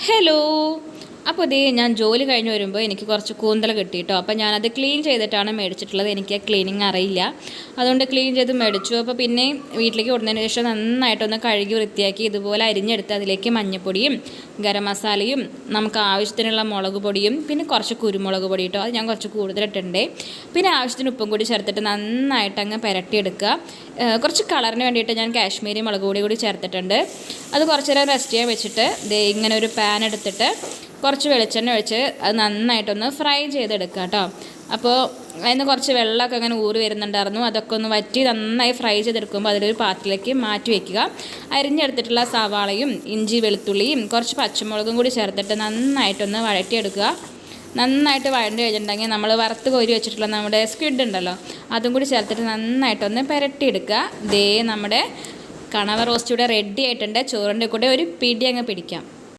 Hello അപ്പോൾ ഞാൻ ജോലി കഴിഞ്ഞ് വരുമ്പോൾ എനിക്ക് കുറച്ച് കൂന്തൽ കിട്ടി കേട്ടോ അപ്പോൾ ഞാനത് ക്ലീൻ ചെയ്തിട്ടാണ് മേടിച്ചിട്ടുള്ളത്. എനിക്ക് ക്ലീനിങ് അറിയില്ല. അതുകൊണ്ട് ക്ലീൻ ചെയ്ത് മേടിച്ചു. അപ്പോൾ പിന്നെ വീട്ടിലേക്ക് കൊടുത്തതിന് ശേഷം നന്നായിട്ടൊന്ന് കഴുകി വൃത്തിയാക്കി ഇതുപോലെ അരിഞ്ഞെടുത്ത് അതിലേക്ക് മഞ്ഞപ്പൊടിയും ഗരം മസാലയും നമുക്ക് ആവശ്യത്തിനുള്ള മുളക് പൊടിയും പിന്നെ കുറച്ച് കുരുമുളക് പൊടി കേട്ടോ അത് ഞാൻ കുറച്ച് കൂടുതലിട്ടുണ്ട് പിന്നെ ആവശ്യത്തിന് ഉപ്പും കൂടി ചേർത്തിട്ട് നന്നായിട്ട് അങ്ങ് പുരട്ടിയെടുക്കുക. കുറച്ച് കളറിന് വേണ്ടിയിട്ട് ഞാൻ കാശ്മീരി മുളക് പൊടി കൂടി ചേർത്തിട്ടുണ്ട്. അത് കുറച്ച് നേരം റെസ്റ്റ് ചെയ്യാൻ വെച്ചിട്ട് ഇങ്ങനെ ഒരു പാൻ എടുത്തിട്ട് കുറച്ച് വെളിച്ചെണ്ണ ഒഴിച്ച് അത് നന്നായിട്ടൊന്ന് ഫ്രൈ ചെയ്തെടുക്കുക കേട്ടോ. അപ്പോൾ അതിന് കുറച്ച് വെള്ളമൊക്കെ അങ്ങനെ ഊറി വരുന്നുണ്ടായിരുന്നു. അതൊക്കെ ഒന്ന് വറ്റി നന്നായി ഫ്രൈ ചെയ്തെടുക്കുമ്പോൾ അതിലൊരു പാത്രത്തിലേക്ക് മാറ്റി വയ്ക്കുക അരിഞ്ഞെടുത്തിട്ടുള്ള സവാളയും ഇഞ്ചി വെളുത്തുള്ളിയും കുറച്ച് പച്ചമുളകും കൂടി ചേർത്തിട്ട് നന്നായിട്ടൊന്ന് വഴറ്റിയെടുക്കുക. നന്നായിട്ട് വഴണ്ടി കഴിഞ്ഞിട്ടുണ്ടെങ്കിൽ നമ്മൾ വറുത്ത് കോരി വെച്ചിട്ടുള്ള നമ്മുടെ സ്ക്വിഡ് ഉണ്ടല്ലോ അതും കൂടി ചേർത്തിട്ട് നന്നായിട്ടൊന്ന് പുരട്ടിയെടുക്കുക. ദേ നമ്മുടെ കണവ റോസ്റ്റ് ഇവിടെ റെഡി ആയിട്ടുണ്ട്. ചോറിന്റെ കൂടെ ഒരു പിടി അങ്ങ് പിടിക്കാം.